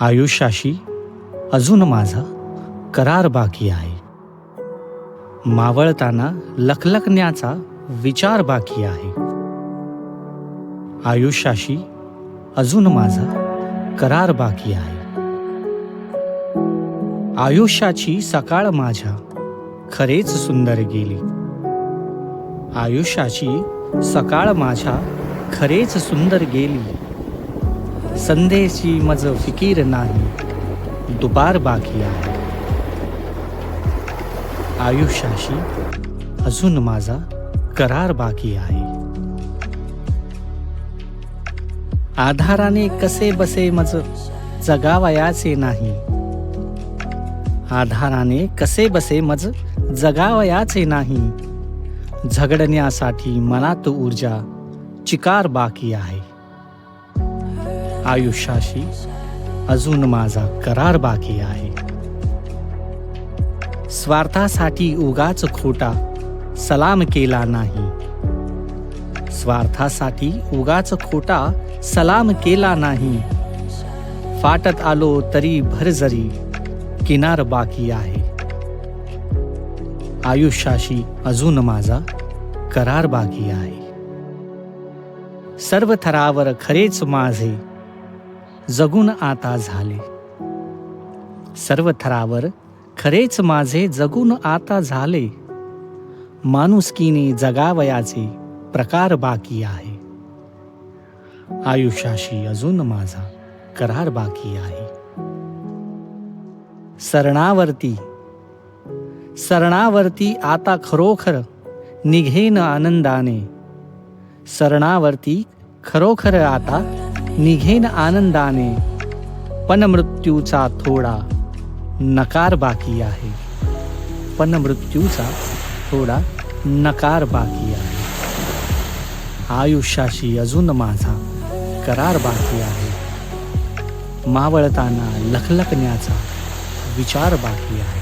आयुष्याशी अजून माझा करार बाकी आहे. मावळताना लखलखण्याचा विचार बाकी आहे. आयुष्याशी अजून माझा करार बाकी आहे. आयुष्याची सकाळ माझ्या खरेच सुंदर गेली. आयुष्याची सकाळ माझ्या खरेच सुंदर गेली. संध्येची मज फिकीर नाही दुपार बाकी आहे. आयुष्याशी अजून माझा करार बाकी आहे. आधाराने कसे बसे मज जगावयाचे नाही. आधाराने कसे बसे मज जगावयाचे नाही. झगडण्यासाठी मनात ऊर्जा चिकार बाकी आहे. आयुष्याशी अजून माझा करार बाकी आहे. स्वार्थासाठी उगाच खोटा सलाम केला नाही. स्वार्थासाठी उगाच खोटा सलाम केला नाही. फाटत आलो तरी भरजरी किनार बाकी आहे. आयुष्याशी अजून माझा करार बाकी आहे. सर्व थरावर खरेच माझे जगून आता झाले. सर्व थरावर खरेच माझे जगून आता झाले. माणुसकीने जगावयाचे प्रकार बाकी आहे. आयुष्याशी अजून माझा करार बाकी आहे. सरणावरती सरणावरती आता खरोखर निघेन आनंदाने. सरणावरती खरोखर आता निघेन आनंदाने पण मृत्यूचा थोडा नकार बाकी आहे. पण मृत्यूचा थोडा नकार बाकी आहे. आयुष्याशी अजून माझा करार बाकी आहे. मावळताना लखलखण्याचा विचार बाकी आहे.